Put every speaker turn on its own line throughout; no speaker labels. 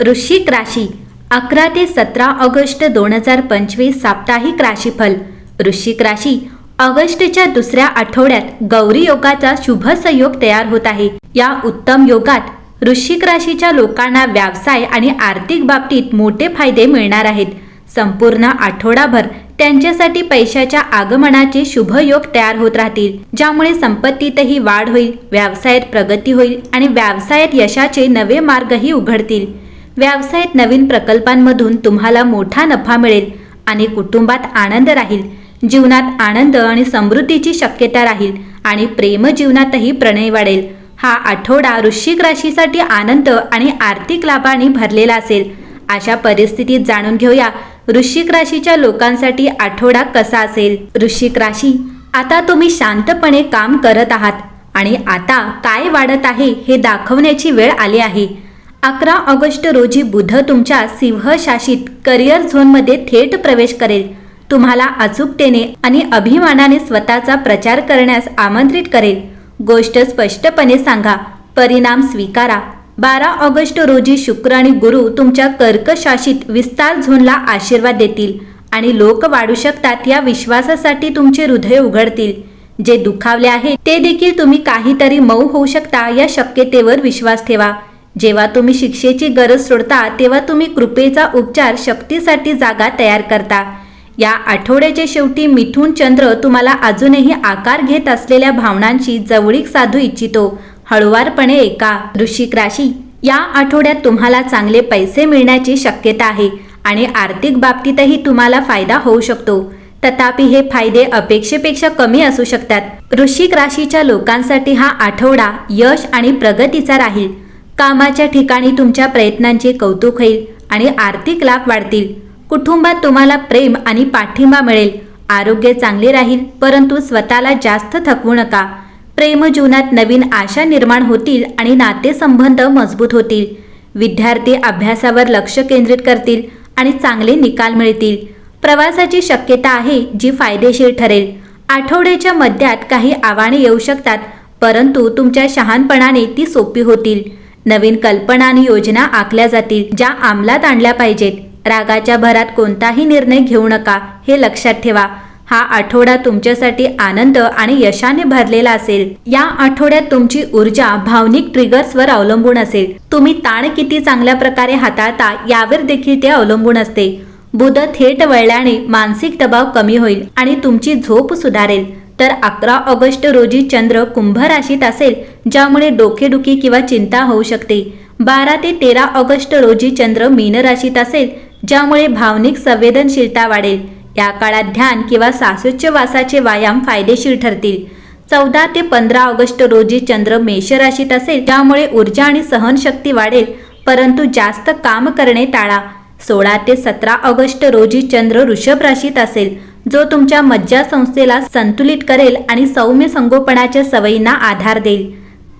वृश्चिक राशी अकरा ते सतरा ऑगस्ट दोन हजार पंचवीस साप्ताहिक राशीफल. वृश्चिक राशी ऑगस्टच्या दुसऱ्या आठवड्यात गौरी योगाचा शुभ संयोग तयार होत आहे. या उत्तम योगात वृश्चिक राशीच्या लोकांना व्यवसाय आणि आर्थिक बाबतीत मोठे फायदे मिळणार आहेत. संपूर्ण आठवडाभर त्यांच्यासाठी पैशाच्या आगमनाचे शुभ योग तयार होत राहतील ज्यामुळे संपत्तीतही वाढ होईल व्यवसायात प्रगती होईल आणि व्यवसायात यशाचे नवे मार्गही उघडतील. व्यवसायात नवीन प्रकल्पांमधून तुम्हाला मोठा नफा मिळेल आणि कुटुंबात आनंद राहील. जीवनात आनंद आणि समृद्धीची शक्यता राहील आणि प्रेम जीवनातही प्रणय वाढेल. हा आठवडा वृश्चिक राशीसाठी आनंद आणि आर्थिक लाभाने भरलेला असेल. अशा परिस्थितीत जाणून घेऊया वृश्चिक राशीच्या लोकांसाठी आठवडा कसा असेल. वृश्चिक राशी आता तुम्ही शांतपणे काम करत आहात आणि आता काय वाढत आहे हे दाखवण्याची वेळ आली आहे. अकरा ऑगस्ट रोजी बुध तुमच्या सिंहशासित करिअर झोनमध्ये थेट प्रवेश करेल. तुम्हाला अचूकतेने आणि अभिमानाने स्वतःचा प्रचार करण्यास आमंत्रित करेल. गोष्ट स्पष्टपणे सांगा. परिणाम स्वीकारा. बारा ऑगस्ट रोजी शुक्र आणि गुरु तुमच्या कर्कशासित विस्तार झोनला आशीर्वाद देतील आणि लोक वाढू शकतात या विश्वासासाठी तुमचे हृदय उघडतील. जे दुखावले आहे ते देखील तुम्ही काहीतरी मऊ होऊ शकता या शक्यतेवर विश्वास ठेवा. जेव्हा तुम्ही शिक्षेची गरज सोडता तेव्हा तुम्ही कृपेचा उपचार शक्तीसाठी जागा तयार करता. या आठवड्याच्या शेवटी मिथून चंद्र तुम्हाला अजूनही आकार घेत असलेल्या भावनांची जवळीक साधू इच्छितो. हळुवारपणे एका वृश्चिक राशी या आठवड्यात तुम्हाला चांगले पैसे मिळण्याची शक्यता आहे आणि आर्थिक बाबतीतही तुम्हाला फायदा होऊ शकतो. तथापि हे फायदे अपेक्षेपेक्षा कमी असू शकतात. वृश्चिक राशीच्या लोकांसाठी हा आठवडा यश आणि प्रगतीचा राहील. कामाच्या ठिकाणी तुमच्या प्रयत्नांचे कौतुक होईल आणि आर्थिक लाभ वाढतील. कुटुंबात तुम्हाला प्रेम आणि पाठिंबा मिळेल. आरोग्य चांगले राहील परंतु स्वतःला जास्त थकवू नका. प्रेम जीवनात नवीन आशा निर्माण होतील आणि नातेसंबंध मजबूत होतील. विद्यार्थी अभ्यासावर लक्ष केंद्रित करतील आणि चांगले निकाल मिळतील. प्रवासाची शक्यता आहे जी फायदेशीर ठरेल. आठवड्याच्या मध्यात काही आव्हाने येऊ शकतात परंतु तुमच्या शहाणपणाने ती सोपी होतील. नवीन कल्पना आणि योजना आखल्या जातील ज्या अंमलात आणल्या पाहिजेत. रागाच्या भरात कोणताही निर्णय घेऊ नका हे लक्षात ठेवा. हा आठवडा तुमच्यासाठी आनंद आणि यशाने भरलेला असेल. या आठवड्यात तुमची ऊर्जा भावनिक ट्रिगर्सवर अवलंबून असेल. तुम्ही ताण किती चांगल्या प्रकारे हाताळता यावर देखील ते अवलंबून असते. बुध थेट वळल्याने मानसिक दबाव कमी होईल आणि तुमची झोप सुधारेल. तर अकरा ऑगस्ट रोजी चंद्र कुंभ राशीत असेल ज्यामुळे डोकेदुखी किंवा चिंता होऊ शकते. बारा ते तेरा ऑगस्ट रोजी चंद्र मीन राशीत असेल ज्यामुळे भावनिक संवेदनशीलता वाढेल. या काळात ध्यान किंवा सासोच्चवासाचे व्यायाम फायदेशीर ठरतील. चौदा ते पंधरा ऑगस्ट रोजी चंद्र मेष राशीत असेल ज्यामुळे ऊर्जा आणि सहनशक्ती वाढेल परंतु जास्त काम करणे टाळा. सोळा ते सतरा ऑगस्ट रोजी चंद्र वृषभ राशीत असेल जो तुमच्या मज्जा संस्थेला संतुलित करेल आणि सौम्य संगोपनाच्या सवयींना आधार देईल.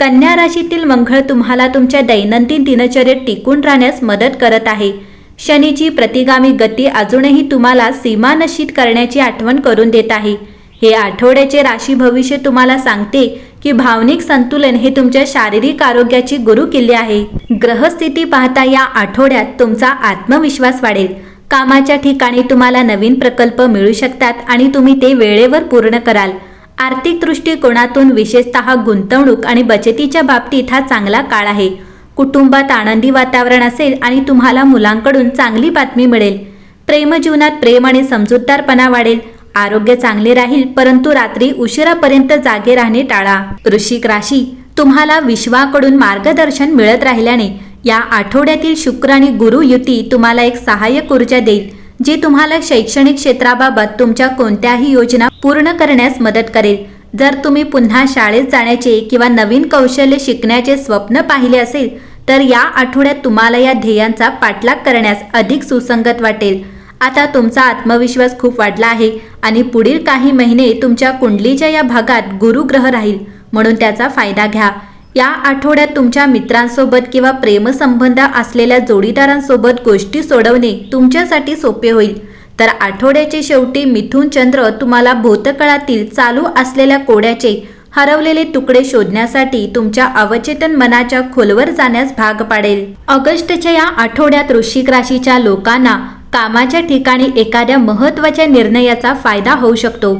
कन्या राशीतील मंगळ तुम्हाला तुमच्या दैनंदिन दिनचर्येत टिकून राहण्यास मदत करत आहे. शनीची प्रतिगामी गती अजूनही तुम्हाला सीमा नशीत करण्याची आठवण करून देत आहे. हे आठवड्याचे राशी भविष्य तुम्हाला सांगते की भावनिक संतुलन हे तुमच्या शारीरिक आरोग्याची गुरुकिल्ले आहे. ग्रहस्थिती पाहता या आठवड्यात तुमचा आत्मविश्वास वाढेल. कामाच्या ठिकाणी तुम्हाला नवीन प्रकल्प मिळू शकतात आणि तुम्ही ते वेळेवर पूर्ण कराल. आर्थिक दृष्टिकोनातून विशेषतः गुंतवणूक आणि बचतीच्या बाबतीत हा चांगला काळ आहे. कुटुंबात आनंदी वातावरण असेल आणि तुम्हाला मुलांकडून चांगली बातमी मिळेल. प्रेमजीवनात प्रेम आणि समजूतदारपणा वाढेल. आरोग्य चांगले राहील परंतु रात्री उशिरापर्यंत जागे राहणे टाळा. वृश्चिक राशी तुम्हाला विश्वाकडून मार्गदर्शन मिळत राहिल्याने या आठवड्यातील शुक्र आणि गुरु युती तुम्हाला एक सहाय्यक ऊर्जा देईल जी तुम्हाला शैक्षणिक क्षेत्राबाबत तुमच्या कोणत्याही योजना पूर्ण करण्यास मदत करेल. जर तुम्ही पुन्हा शाळेत जाण्याचे किंवा नवीन कौशल्य शिकण्याचे स्वप्न पाहिले असेल तर या आठवड्यात तुम्हाला या ध्येयांचा पाठलाग करण्यास अधिक सुसंगत वाटेल. आता तुमचा आत्मविश्वास खूप वाढला आहे आणि पुढील काही महिने तुमच्या कुंडलीच्या या भागात गुरुग्रह राहील. म्हणून त्याचा फायदा घ्या. या आठवड्यात तुमच्या मित्रांसोबत किंवा प्रेमसंबंध असलेल्या जोडीदारांसोबत गोष्टी सोडवणे तुमच्यासाठी सोपे होईल. तर आठवड्याचे शेवटी मिथुन चंद्र तुम्हाला भूतकाळातील चालू असलेल्या कोड्याचे हरवलेले तुकडे शोधण्यासाठी तुमच्या अवचेतन मनाच्या खोलवर जाण्यास भाग पाडेल. ऑगस्टच्या या आठवड्यात वृश्चिक राशीच्या लोकांना कामाच्या ठिकाणी एखाद्या महत्त्वाच्या निर्णयाचा फायदा होऊ शकतो.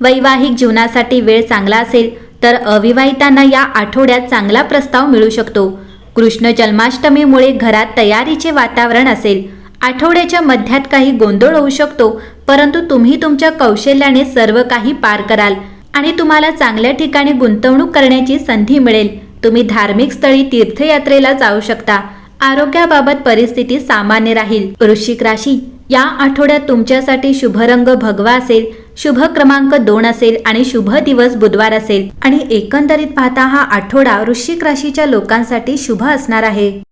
वैवाहिक जीवनासाठी वेळ चांगला असेल तर अविवाहितांना या आठवड्यात चांगला प्रस्ताव मिळू शकतो. कृष्ण जन्माष्टमीमुळे घरात तयारीचे वातावरण असेल. आठवड्याच्या मध्यात काही गोंधळ होऊ शकतो परंतु तुम्ही तुमच्या कौशल्याने सर्व काही पार कराल आणि तुम्हाला चांगल्या ठिकाणी गुंतवणूक करण्याची संधी मिळेल. तुम्ही धार्मिक स्थळी तीर्थयात्रेला जाऊ शकता. आरोग्याबाबत परिस्थिती सामान्य राहील. वृश्चिक राशी या आठवड्यात तुमच्यासाठी शुभ रंग भगवा असेल. शुभ क्रमांक दोन असेल आणि शुभ दिवस बुधवार असेल. आणि एकंदरीत पाहता हा आठवडा वृश्चिक राशीच्या लोकांसाठी शुभ असणार आहे.